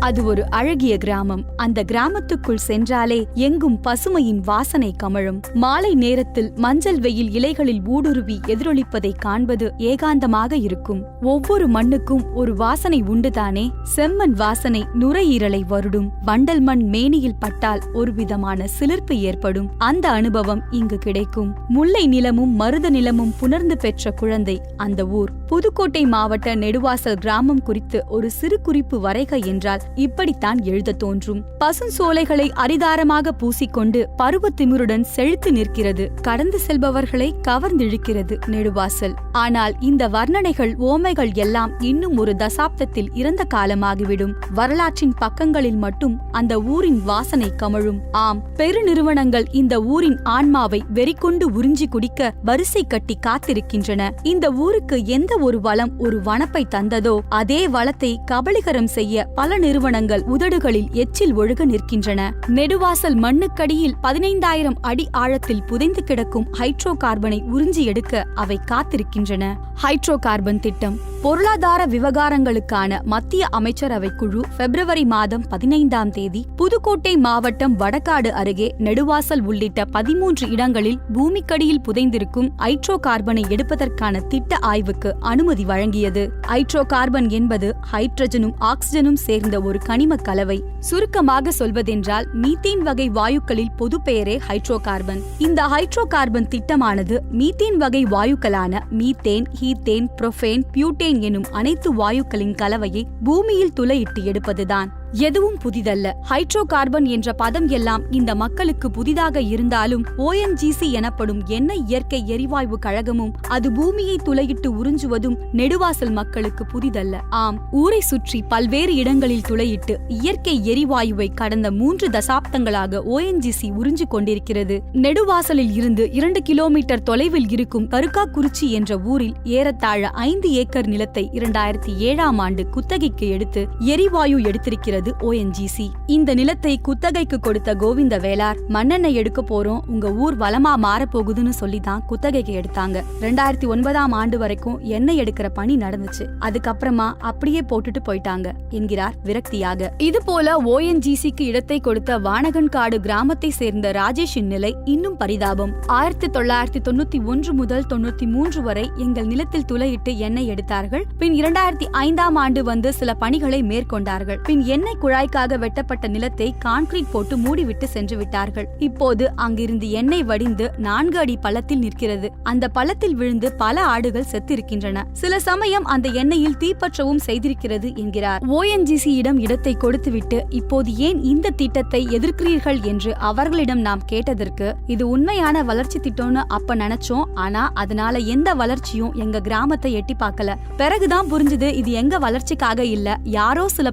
அது ஒரு அழகிய கிராமம். அந்த கிராமத்துக்குள் சென்றாலே எங்கும் பசுமையின் வாசனை கமழும். மாலை நேரத்தில் மஞ்சள் வெயில் இலைகளில் ஊடுருவி எதிரொலிப்பதை காண்பது ஏகாந்தமாக இருக்கும். ஒவ்வொரு மண்ணுக்கும் ஒரு வாசனை உண்டுதானே? செம்மண் வாசனை நுரையீரலை வருடும். வண்டல் மண் மேனியில் பட்டால் ஒரு விதமான சிலிர்ப்பு ஏற்படும். அந்த அனுபவம் இங்கு கிடைக்கும். முல்லை நிலமும் மருத நிலமும் புணர்ந்து பெற்ற குழந்தை அந்த ஊர். புதுக்கோட்டை மாவட்ட நெடுவாசல் கிராமம் குறித்து ஒரு சிறு குறிப்பு வரைக என்றால் இப்படித்தான் எழுத தோன்றும். பசுஞ்சோலைகளை அரிதாரமாக பூசிக்கொண்டு பருவத்திமிருடன் செழித்து நிற்கிறது. கடந்து செல்பவர்களை கவர்ந்திழுக்கிறது நெடுவாசல். ஆனால் இந்த வர்ணனைகள் ஓமைகள் எல்லாம் இன்னும் ஒரு தசாப்தத்தில் இறந்த காலமாகிவிடும். வரலாற்றின் பக்கங்களில் மட்டும் அந்த ஊரின் வாசனை கமழும். ஆம் பெருநிறுவனங்கள் இந்த ஊரின் ஆன்மாவை வெறிக்கொண்டு உறிஞ்சி குடிக்க வரிசை கட்டி காத்திருக்கின்றன. இந்த ஊருக்கு எந்த ஒரு வளம் ஒரு வனப்பை தந்ததோ அதே வளத்தை கபலிகரம் செய்ய பல நிறுவனங்கள் உதடுகளில் எச்சில் ஒழுக நிற்கின்றன. நெடுவாசல் மண்ணுக்கடியில் பதினைந்தாயிரம் அடி ஆழத்தில் புதைந்து கிடக்கும் ஹைட்ரோ கார்பனை உறிஞ்சி எடுக்க அவை காத்திருக்கின்றன. ஹைட்ரோ கார்பன் திட்டம். பொருளாதார விவகாரங்களுக்கான மத்திய அமைச்சரவை குழு பிப்ரவரி மாதம் பதினைந்தாம் தேதி புதுக்கோட்டை மாவட்டம் வடகாடு அருகே நெடுவாசல் உள்ளிட்ட பதிமூன்று இடங்களில் பூமிக்கடியில் புதைந்திருக்கும் ஹைட்ரோ கார்பனை எடுப்பதற்கான திட்ட ஆய்வுக்கு அனுமதி வழங்கியது. ஹைட்ரோ கார்பன் என்பது ஹைட்ரஜனும் ஆக்சிஜனும் சேர்ந்த ஒரு கனிம கலவை. சுருக்கமாக சொல்வதென்றால் மீத்தேன் வகை வாயுக்களில் பொது பெயரே ஹைட்ரோ கார்பன் இந்த ஹைட்ரோ கார்பன் திட்டமானது மீத்தேன் வகை வாயுக்களான மீத்தேன் ஹீத்தேன் புரோஃபேன் பியூட்டேன் எனும் அனைத்து வாயுக்களின் கலவையை பூமியில் துளையிட்டு எடுப்பதுதான். எதுவும் புதிதல்ல. ஹைட்ரோ கார்பன் என்ற பதம் எல்லாம் இந்த மக்களுக்கு புதிதாக இருந்தாலும் ஓஎன்ஜிசி எனப்படும் எண்ணெய் இயற்கை எரிவாயு கழகமும் அது பூமியை துளையிட்டு உறிஞ்சுவதும் நெடுவாசல் மக்களுக்கு புதிதல்ல. ஆம் ஊரை சுற்றி பல்வேறு இடங்களில் துளையிட்டு இயற்கை எரிவாயுவை கடந்த மூன்று தசாப்தங்களாக ஓஎன்ஜிசி உறிஞ்சு கொண்டிருக்கிறது. நெடுவாசலில் இருந்து இரண்டு கிலோமீட்டர் தொலைவில் இருக்கும் கருக்காக்குறிச்சி என்ற ஊரில் ஏறத்தாழ ஐந்து ஏக்கர் நிலத்தை இரண்டாயிரத்தி ஏழாம் ஆண்டு குத்தகைக்கு எடுத்து எரிவாயு எடுத்திருக்கிறது. இருக்கிறது ஓஎன்ஜிசி இந்த நிலத்தை குத்தகைக்கு கொடுத்த கோவிந்த வேளார் மண்ணெண்ணெய் எடுக்க போறோம் உங்க ஊர் வளமா மாறப்போகுதுன்னு சொல்லி தான் குத்தகைக்கு எடுத்தாங்க. ரெண்டாயிரத்தி ஒன்பதாம் ஆண்டு வரைக்கும் எண்ணெய் எடுக்கிற பணி நடந்துச்சு. அதுக்கப்புறமா அப்படியே போட்டுட்டு போயிட்டாங்க என்கிறார் விரக்தியாக. இது போல ஓஎன்ஜிசிக்கு இடத்தை கொடுத்த வானகன்காடு கிராமத்தை சேர்ந்த ராஜேஷின் நிலை இன்னும் பரிதாபம். ஆயிரத்தி தொள்ளாயிரத்தி தொண்ணூத்தி ஒன்று முதல் தொண்ணூத்தி மூன்று வரை எங்கள் நிலத்தில் துளையிட்டு எண்ணெய் எடுத்தார்கள். பின் இரண்டாயிரத்தி ஐந்தாம் ஆண்டு வந்து சில பணிகளை மேற்கொண்டார்கள். பின் என்ன எண்ணெய் குழாய்க்காக வெட்டப்பட்ட நிலத்தை கான்கிரீட் போட்டு மூடிவிட்டு சென்று விட்டார்கள். இப்போது அங்கிருந்து எண்ணெய் வடிந்து நான்கு அடி பள்ளத்தில் நிற்கிறது. அந்த பள்ளத்தில் விழுந்து பல ஆடுகள் செத்திருக்கின்றன. சில சமயம் அந்த எண்ணெயில் தீப்பற்றவும் செய்திருக்கிறது என்கிறார். ஓஎன்ஜிசியிடம் இடத்தை கொடுத்துவிட்டு இப்போது ஏன் இந்த திட்டத்தை எதிர்க்கிறீர்கள் என்று அவர்களிடம் நாம் கேட்டதற்கு இது உண்மையான வளர்ச்சி திட்டம்னு அப்ப நினைச்சோம். ஆனா அதனால எந்த வளர்ச்சியும் எங்க கிராமத்தை எட்டி பார்க்கல. பிறகுதான் புரிஞ்சது இது எங்க வளர்ச்சிக்காக இல்ல யாரோ சில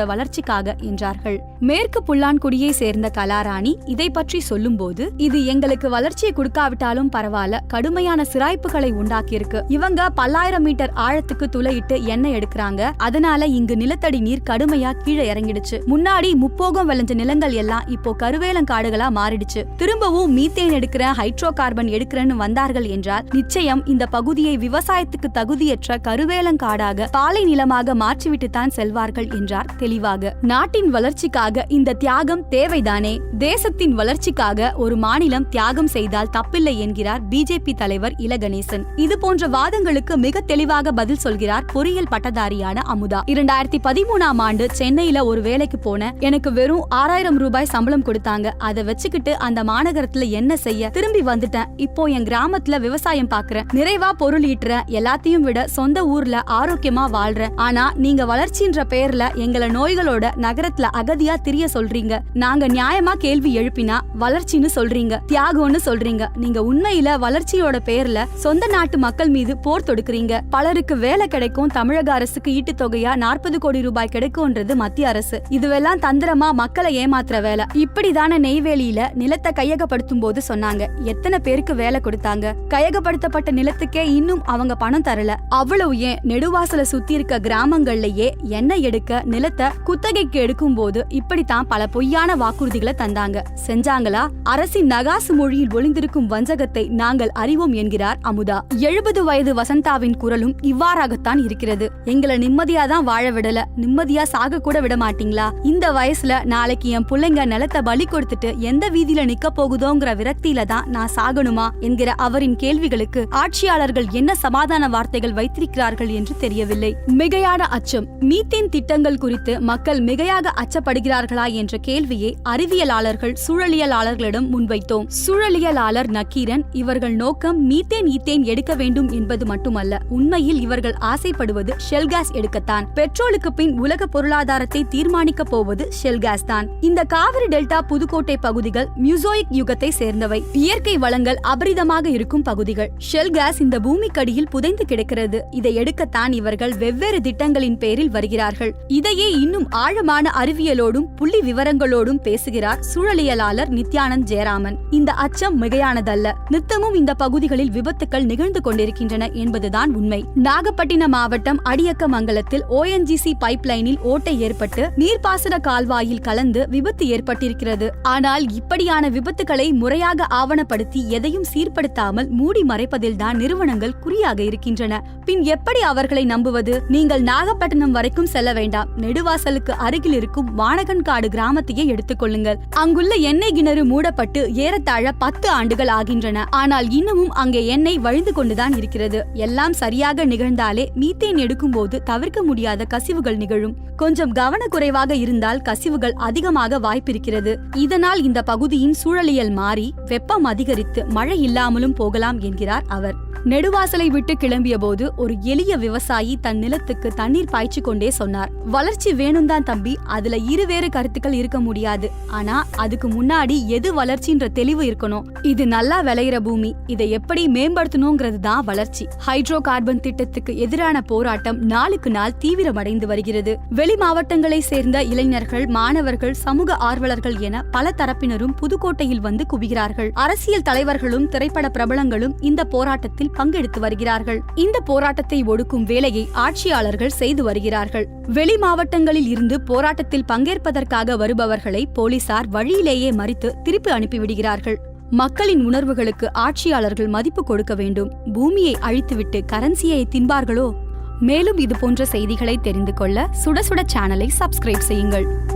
பெருநிறுவனங்களோட வளர்ச்சிக்காக என்றார்கள். மேற்கு புல்லான்குடியை சேர்ந்த கலாராணி இதை பற்றி சொல்லும்போது இது எங்களுக்கு வளர்ச்சியை கொடுக்காவிட்டாலும் பரவாயில்ல கடுமையான சிராய்ப்புகளை உண்டாக்கியிருக்கு. இவங்க பல்லாயிரம் மீட்டர் ஆழத்துக்கு துளையிட்டு எண்ணெய் எடுக்கிறாங்க அதனால இங்கு நிலத்தடி நீர் கடுமையா கீழே இறங்கிடுச்சு. முன்னாடி முப்போகம் விளைஞ்ச நிலங்கள் எல்லாம் இப்போ கருவேலங்காடுகளா மாறிடுச்சு. திரும்பவும் மீத்தேன் எடுக்கிற ஹைட்ரோ கார்பன் எடுக்கிறேன்னு வந்தார்கள் என்றால் நிச்சயம் இந்த பகுதியை விவசாயத்துக்கு தகுதியற்ற கருவேலங்காடாக பாலை நிலமாக மாற்றிவிட்டு தான் செல்வார்கள் என்றார் தெளிவாக நாட்டின் வளர்ச்சிக்காக இந்த தியாகம் தேவைதானே? தேசத்தின் வளர்ச்சிக்காக ஒரு மாநிலம் தியாகம் செய்தால் தப்பில்லை என்கிறார் பிஜேபி தலைவர் இலகணேசன் இது போன்ற வாதங்களுக்கு மிக தெளிவாக பதில் சொல்கிறார் பொறியியல் பட்டதாரியான அமுதா. இரண்டாயிரத்தி பதிமூணாம் ஆண்டு சென்னையில ஒரு வேலைக்கு போன எனக்கு வெறும் ஆறாயிரம் ரூபாய் சம்பளம் கொடுத்தாங்க. அதை வச்சுக்கிட்டு அந்த மாநகரத்துல என்ன செய்ய? திரும்பி வந்துட்டேன். இப்போ என் கிராமத்துல விவசாயம் பாக்குறேன். நிறைவா பொருள் ஈட்டுற எல்லாத்தையும் விட சொந்த ஊர்ல ஆரோக்கியமா வாழ்றேன். ஆனா நீங்க வளர்ச்சின்ற பெயர்ல எங்களை நோய்களோட நகரத்துல அகதியா திரிய சொல்றீங்க. நாங்க நியாயமா கேள்வி எழுப்பினா வளர்ச்சின்னு சொல்றீங்க. தியாகம்னு சொல்றீங்க. நீங்க உண்மையில வளர்ச்சியோட பேர்ல சொந்த நாட்டு மக்கள் மீது போர் தொடுக்கிறீங்க. பலருக்கு வேலை கிடைக்கும் தமிழக அரசுக்கு ஈட்டு தொகையா நாற்பது கோடி ரூபாய் கிடைக்கும்ன்றது மத்திய அரசு. இதுவெல்லாம் தந்திரமா மக்களை ஏமாத்துற வேலை. இப்படிதான நெய்வேலியில நிலத்தை கையகப்படுத்தும் போது சொன்னாங்க. எத்தனை பேருக்கு வேலை கொடுத்தாங்க. கையகப்படுத்தப்பட்ட நிலத்துக்கே இன்னும் அவங்க பணம் தரல. அவ்வளவு ஏன் நெடுவாசல சுத்தி இருக்க கிராமங்கள்லயே எண்ணெய் எடுக்க நிலத்தை குத்தகைக்கு எடுக்கும் போது இப்படித்தான் பல பொய்யான வாக்குறுதிகளை தந்தாங்க. செஞ்சாங்களா? அரசின் நகாசு மொழியில் ஒளிந்திருக்கும் வஞ்சகத்தை நாங்கள் அறிவோம் என்கிறார் அமுதா. எழுபது வயது வசந்தாவின் குரலும் இவ்வாறாகத்தான் இருக்கிறது. எங்களை நிம்மதியா தான் வாழ விடல. நிம்மதியா சாக கூட விட மாட்டீங்களா? இந்த வயசுல நாளைக்கு என் பிள்ளைங்க நிலத்தை பலி கொடுத்துட்டு எந்த வீதியில நிக்க போகுதோங்கிற விரக்தியில தான் நான் சாகணுமா? என்கிற அவரின் கேள்விகளுக்கு ஆட்சியாளர்கள் என்ன சமாதான வார்த்தைகள் வைத்திருக்கிறார்கள் என்று தெரியவில்லை. மிகையான அச்சம். மீத்தேன் திட்டங்கள் குறித்து மக்கள் மிகையாக அச்சப்படுகிறார்களா என்ற கேள்வியை அறிவியலாளர்கள் சூழலியலாளர்களிடம் முன்வைத்தோம். சூழலியலாளர் நக்கீரன் இவர்கள் நோக்கம் மீத்தேன் ஈத்தேன் எடுக்க வேண்டும் என்பது மட்டுமல்ல உண்மையில் இவர்கள் ஆசைப்படுவது ஷெல் கேஸ் எடுக்கத்தான். பெட்ரோலுக்கு பின் உலக பொருளாதாரத்தை தீர்மானிக்க போவது ஷெல் கேஸ் தான். இந்த காவிரி டெல்டா புதுக்கோட்டை பகுதிகள் மியூசோயிக் யுகத்தை சேர்ந்தவை. இயற்கை வளங்கள் அபரிதமாக இருக்கும் பகுதிகள். ஷெல் கேஸ் இந்த பூமிக்கடியில் புதைந்து கிடக்கிறது. இதை எடுக்கத்தான் இவர்கள் வெவ்வேறு திட்டங்களின் பேரில் வருகிறார்கள். இதையே இன்னும் ஆழமான அறிவியலோடும் புள்ளி விவரங்களோடும் பேசுகிறார் சூழலியலாளர் நித்யானந்த் ஜெயராமன். இந்த அச்சம் மிகையானதல்ல. நித்தமும் இந்த பகுதிகளில் விபத்துக்கள் நிகழ்ந்து கொண்டிருக்கின்றன என்பதுதான் உண்மை. நாகப்பட்டினம் மாவட்டம் அடியக்கமங்கலத்தில் ஓஎன்ஜிசி பைப்லைனில் ஓட்டை ஏற்பட்டு நீர்ப்பாசன கால்வாயில் கலந்து விபத்து ஏற்பட்டிருக்கிறது. ஆனால் இப்படியான விபத்துகளை முறையாக ஆவணப்படுத்தி எதையும் சீர்படுத்தாமல் மூடி மறைப்பதில்தான் நிறுவனங்கள் குறியாக இருக்கின்றன. பின் எப்படி அவர்களை நம்புவது? நீங்கள் நாகப்பட்டினம் வரைக்கும் செல்ல வேண்டாம். நெடுவாசலுக்கு அருகில் இருக்கும் வானகன்காடு கிராமத்தையே எடுத்துக்கொள்ளுங்கள் அங்குள்ள எண்ணெய் கிணறு மூடப்பட்டு ஏறத்தாழ பத்து ஆண்டுகள் ஆகின்றன. ஆனால் இன்னமும் அங்கே எண்ணெய் வழிந்து கொண்டுதான் இருக்கிறது. எல்லாம் சரியாக நிகழ்ந்தாலே மீத்தேன் எடுக்கும்போது தவிர்க்க முடியாத கசிவுகள் நிகழும். கொஞ்சம் கவனக்குறைவாக இருந்தால் கசிவுகள் அதிகமாக வாய்ப்பிருக்கிறது. இதனால் இந்த பகுதியின் சூழலியல் மாறி வெப்பம் அதிகரித்து மழை இல்லாமலும் போகலாம் என்கிறார் அவர். நெடுவாசலை விட்டு கிளம்பிய போது ஒரு எளிய விவசாயி தன் நிலத்துக்கு தண்ணீர் பாய்ச்சி கொண்டே சொன்னார். வளர்ச்சி வேணும் தான் தம்பி. அதுல இருவேறு கருத்துக்கள் இருக்க முடியாது. ஆனா அதுக்கு முன்னாடி எது வளர்ச்சின்ற தெளிவு இருக்கணும். இது நல்லா விளையிற பூமி. இதை எப்படி மேம்படுத்தணுங்கிறது தான் வளர்ச்சி. ஹைட்ரோ கார்பன் திட்டத்துக்கு எதிரான போராட்டம் நாளுக்கு நாள் தீவிரமடைந்து வருகிறது. வெளி மாவட்டங்களை சேர்ந்த இளைஞர்கள் மாணவர்கள் சமூக ஆர்வலர்கள் என பல தரப்பினரும் புதுக்கோட்டையில் வந்து குவிகிறார்கள். அரசியல் தலைவர்களும் திரைப்பட பிரபலங்களும் இந்த போராட்டத்தில் பங்கெடுத்து வருகிறார்கள். இந்த போராட்டத்தை ஒடுக்கும் வேலையை ஆட்சியாளர்கள் செய்து வருகிறார்கள். வெளி மாவட்டங்களில் இருந்து போராட்டத்தில் பங்கேற்பதற்காக வருபவர்களை போலீசார் வழியிலேயே மறித்து திருப்பி அனுப்பிவிடுகிறார்கள். மக்களின் உணர்வுகளுக்கு ஆட்சியாளர்கள் மதிப்பு கொடுக்க வேண்டும். பூமியை அழித்துவிட்டு கரன்சியை தின்பார்களோ? மேலும் இது போன்ற செய்திகளை தெரிந்து கொள்ள சுட சுட சேனலை சப்ஸ்கிரைப் செய்யுங்கள்.